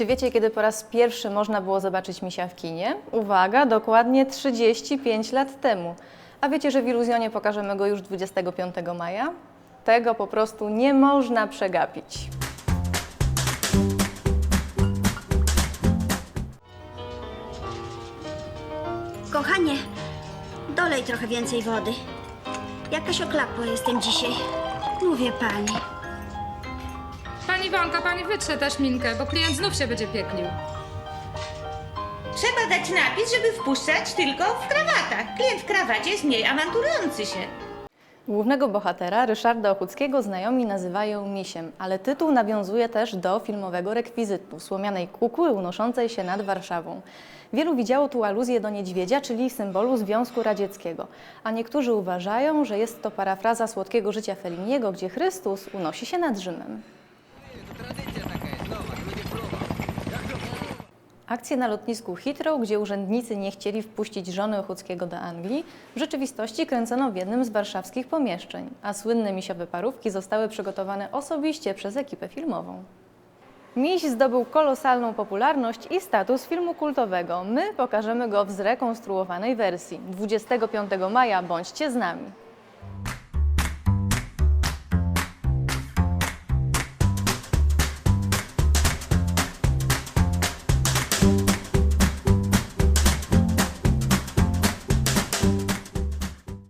Czy wiecie, kiedy po raz pierwszy można było zobaczyć misia w kinie? Uwaga, dokładnie 35 lat temu. A wiecie, że w Iluzjonie pokażemy go już 25 maja? Tego po prostu nie można przegapić. Kochanie, dolej trochę więcej wody. Jakaś oklapła jestem dzisiaj. Mówię pani. Pani Wonka, pani wytrze też minkę, bo klient znów się będzie pieklił. Trzeba dać napis, żeby wpuszczać tylko w krawatach. Klient w krawacie jest mniej awanturujący się. Głównego bohatera, Ryszarda Ochódzkiego, znajomi nazywają misiem, ale tytuł nawiązuje też do filmowego rekwizytu słomianej kukły unoszącej się nad Warszawą. Wielu widziało tu aluzję do niedźwiedzia, czyli symbolu Związku Radzieckiego, a niektórzy uważają, że jest to parafraza słodkiego życia Feliniego, gdzie Chrystus unosi się nad Rzymem. Akcję na lotnisku Heathrow, gdzie urzędnicy nie chcieli wpuścić żony Ochockiego do Anglii, w rzeczywistości kręcono w jednym z warszawskich pomieszczeń, a słynne misiowe parówki zostały przygotowane osobiście przez ekipę filmową. Miś zdobył kolosalną popularność i status filmu kultowego. My pokażemy go w zrekonstruowanej wersji. 25 maja bądźcie z nami.